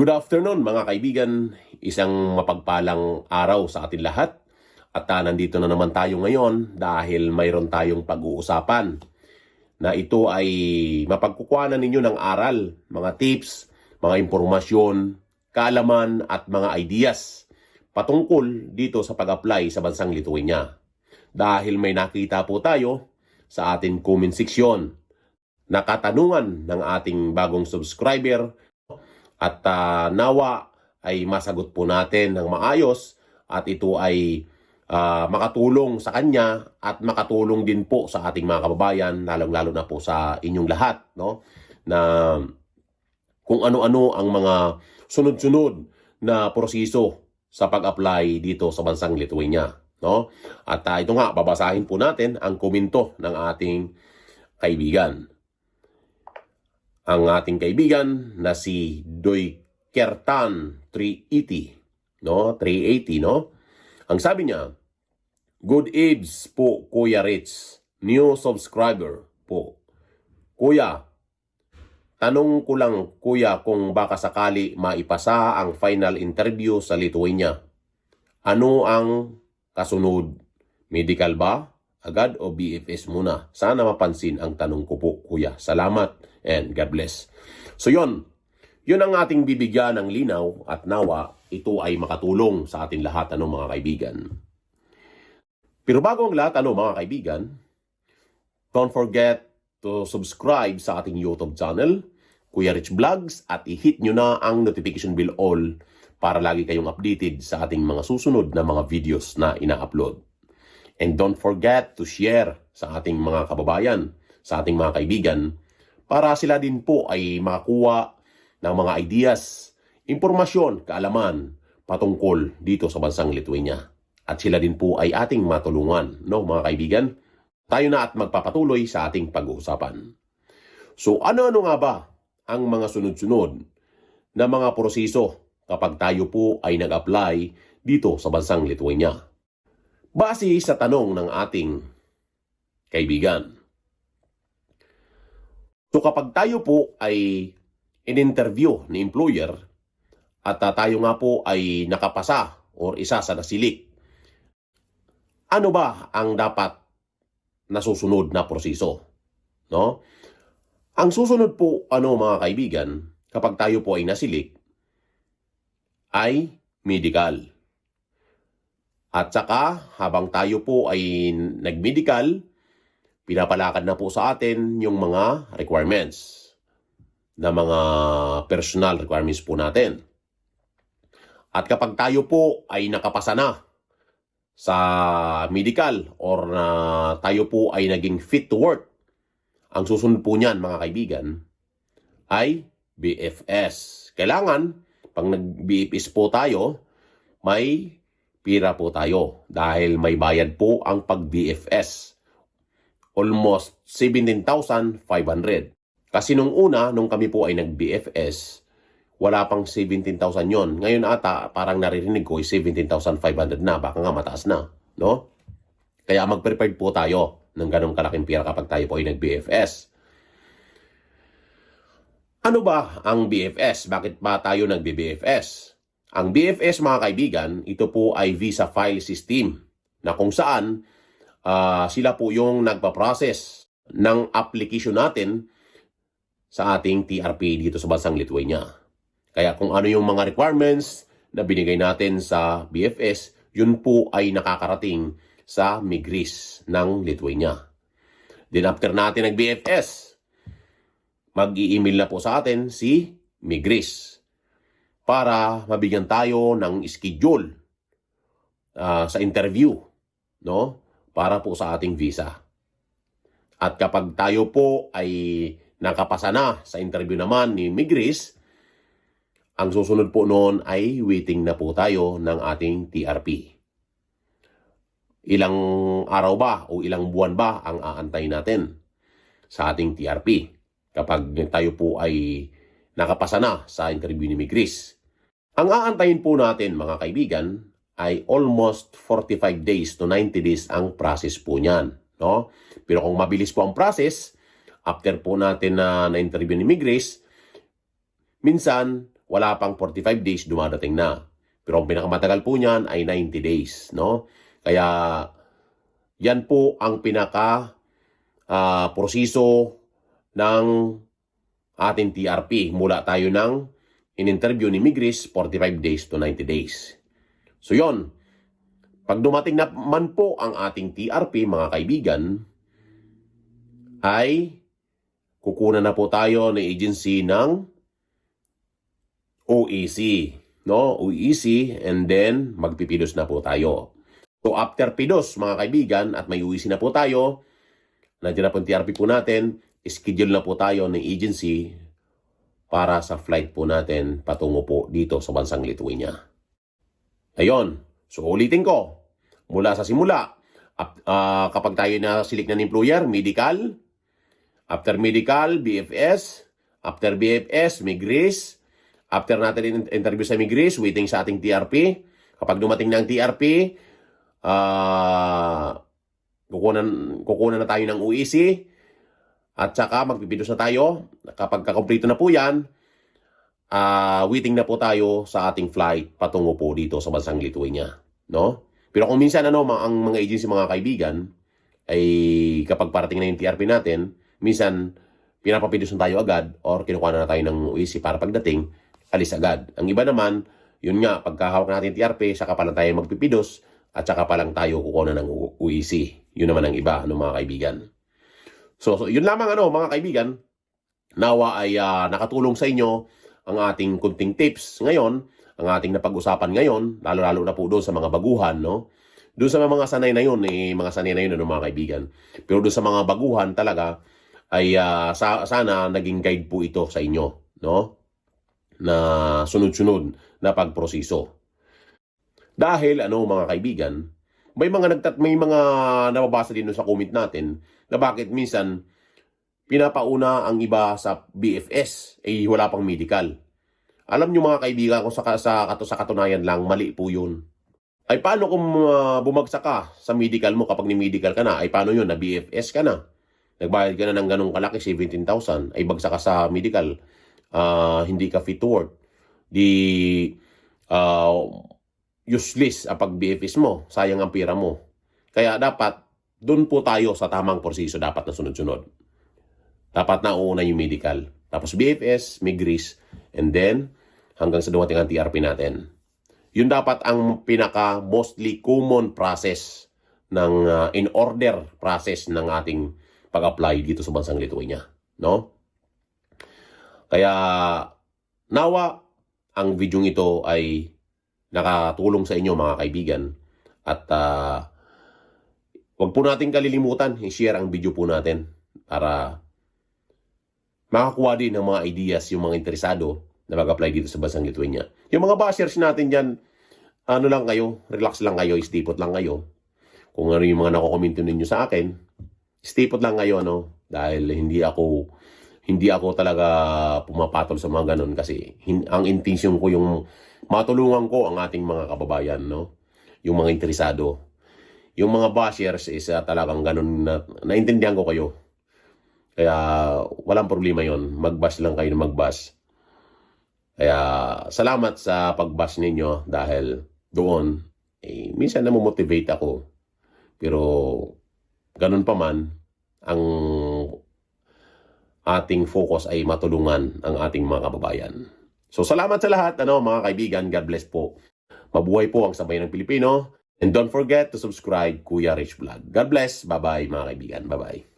Good afternoon mga kaibigan, isang mapagpalang araw sa atin lahat. At ah, nandito na naman tayo ngayon dahil mayroon tayong pag-uusapan na ito ay mapagkukuhanan ninyo ng aral, mga tips, mga impormasyon, kaalaman at mga ideas patungkol dito sa pag-apply sa bansang Lithuania. Dahil may nakita po tayo sa ating comment section na katanungan ng ating bagong subscriber at ah, nawa ay masagot po natin ng maayos at ito ay ah, makatulong sa kanya at makatulong din po sa ating mga kababayan lalong-lalo na po sa inyong lahat no? Na kung ano-ano ang mga sunod-sunod na proseso sa pag-apply dito sa bansang Lithuania no? At ah, ito nga babasahin po natin ang komento ng ating kaibigan ang ating kaibigan na si Doy Kertan 380, no? 380, no? Ang sabi niya, Good eves po, Kuya Rich. New subscriber po. Kuya, tanong ko lang, Kuya, kung baka sakali maipasa ang final interview sa Lithuania. Ano ang kasunod? Medical ba? Agad o BFS muna? Sana mapansin ang tanong ko po, Kuya. Salamat and God bless. So yon, yun ang ating bibigyan ng linaw at nawa ito ay makatulong sa atin lahat ano mga kaibigan. Pero bago ang lahat ano mga kaibigan, don't forget to subscribe sa ating YouTube channel, Kuya Rich Vlogs at i-hit nyo na ang notification bell all para lagi kayong updated sa ating mga susunod na mga videos na ina-upload. And don't forget to share sa ating mga kababayan, sa ating mga kaibigan, para sila din po ay makakuha ng mga ideas, impormasyon, kaalaman patungkol dito sa bansang Lithuania. At sila din po ay ating matulungan, no mga kaibigan? Tayo na at magpapatuloy sa ating pag-uusapan. So ano-ano nga ba ang mga sunod-sunod na mga proseso kapag tayo po ay nag-apply dito sa bansang Lithuania? Base sa tanong ng ating kaibigan. So kapag tayo po ay in-interview ni employer at ah, tayo nga po ay nakapasa or isa sa nasilik, ano ba ang dapat nasusunod na proseso? No? Ang susunod po, ano mga kaibigan, kapag tayo po ay nasilik, ay medical. At saka, habang tayo po ay nag-medical, pinapalakad na po sa atin yung mga requirements na mga personal requirements po natin. At kapag tayo po ay nakapasa na sa medical or na tayo po ay naging fit to work, ang susunod po niyan mga kaibigan ay BFS. Kailangan, pag nag-BFS po tayo, may pira po tayo dahil may bayad po ang pag-BFS. Almost 17,500. Kasi nung una, nung kami po ay nag-BFS, wala pang 17,000 yon. Ngayon ata, parang naririnig ko, 17,500 na. Baka nga mataas na. No? Kaya mag-prepared po tayo ng ganong kalaking pira kapag tayo po ay nag-BFS. Ano ba ang BFS? Bakit ba tayo nag-BFS? Ang BFS mga kaibigan, ito po ay visa file system na kung saan ah, sila po yung nagpa-process ng application natin sa ating TRP dito sa bansang Lithuania. Kaya kung ano yung mga requirements na binigay natin sa BFS, yun po ay nakakarating sa Migris ng Lithuania. Then after natin nag-BFS, mag-i-email na po sa atin si Migris para mabigyan tayo ng schedule ah, sa interview no para po sa ating visa. At kapag tayo po ay nakapasa na sa interview naman ni Migris, ang susunod po noon ay waiting na po tayo ng ating TRP. Ilang araw ba o ilang buwan ba ang aantay natin sa ating TRP kapag tayo po ay nakapasa na sa interview ni Migris. Ang aantayin po natin mga kaibigan ay almost 45 days to 90 days ang process po niyan. No? Pero kung mabilis po ang process, after po natin na na-interview ni Migris, minsan wala pang 45 days, dumadating na. Pero ang pinakamatagal po niyan ay 90 days, no? Kaya, yan po ang pinaka ah, proseso ng ating TRP. Mula tayo ng in-interview ni Migris, 45 days to 90 days. So yon. Pag dumating na man po ang ating TRP, mga kaibigan, ay kukunan na po tayo ng agency ng OEC. No? OEC and then magpipidos na po tayo. So after pidos, mga kaibigan, at may OEC na po tayo, nandiyan na po TRP po natin, schedule na po tayo ng agency para sa flight po natin patungo po dito sa bansang Lithuania. Ayun. So ulitin ko. Mula sa simula, ah, kapag tayo na silik ng employer, medical, after medical, BFS, after BFS, Migris, after natin in- interview sa Migris, waiting sa ating TRP. Kapag dumating na ang TRP, ah kukunan, kukunan na tayo ng UEC, at saka magpipidos na tayo. Kapag kakompleto na po yan, ah waiting na po tayo sa ating flight patungo po dito sa bansang Lithuania. No? Pero kung minsan ano, ang mga agency mga kaibigan, ay kapag parating na yung TRP natin, minsan pinapapidos na tayo agad or kinukuha na tayo ng UEC para pagdating, alis agad. Ang iba naman, yun nga, pagkahawak natin yung TRP, saka pa lang tayo magpipidos at saka pa lang tayo kukuha ng U- UEC. Yun naman ang iba, ano mga kaibigan. So, so yun lamang ano mga kaibigan, nawa ay ah, nakatulong sa inyo ang ating kunting tips ngayon, ang ating napag-usapan ngayon, lalo-lalo na po doon sa mga baguhan, no? Doon sa mga sanay na yun, eh, mga sanay na yun, ano, mga kaibigan. Pero doon sa mga baguhan talaga, ay ah, sa, sana naging guide po ito sa inyo, no? Na sunod-sunod na pagproseso. Dahil, ano, mga kaibigan, may mga nagtat may mga nababasa din sa comment natin na bakit minsan pinapauna ang iba sa BFS eh wala pang medical. Alam nyo mga kaibigan kung sa, sa, sa katunayan lang, mali po yun. Ay paano kung uh, bumagsak ka sa medical mo kapag ni-medical ka na? Ay paano yun? Na BFS ka na. Nagbayad ka na ng ganong kalaki, 17,000. Ay bagsak ka sa medical. Ah, hindi ka fit to work. Di ah, useless ang pag BFS mo. Sayang ang pira mo. Kaya dapat, doon po tayo sa tamang proseso dapat na sunod-sunod. Dapat na uuna yung medical. Tapos BFS, Migris, and then hanggang sa dumating ang TRP natin. Yun dapat ang pinaka mostly common process ng uh, in order process ng ating pag-apply dito sa bansang Lithuania, no? Kaya nawa ang video ito ay nakatulong sa inyo mga kaibigan at uh, wag po nating kalilimutan i-share ang video po natin para makakuha din ng mga ideas yung mga interesado na mag-apply dito sa bansang Lithuania. Yung mga bashers natin dyan, ano lang kayo, relax lang kayo, istipot lang kayo. Kung ano yung mga nakokomento ninyo sa akin, istipot lang kayo, no? Dahil hindi ako, hindi ako talaga pumapatol sa mga ganun kasi hin- ang intensyon ko yung matulungan ko ang ating mga kababayan, no? Yung mga interesado. Yung mga bashers is uh, talagang ganun na, naintindihan ko kayo. Kaya walang problema yon Mag-bash lang kayo na mag-bash. Kaya salamat sa pag-bash ninyo dahil doon, eh, minsan namomotivate ako. Pero ganun pa man, ang ating focus ay matulungan ang ating mga kababayan. So salamat sa lahat, ano, mga kaibigan. God bless po. Mabuhay po ang sabay ng Pilipino. And don't forget to subscribe Kuya Rich Vlog. God bless. Bye-bye mga kaibigan. Bye-bye.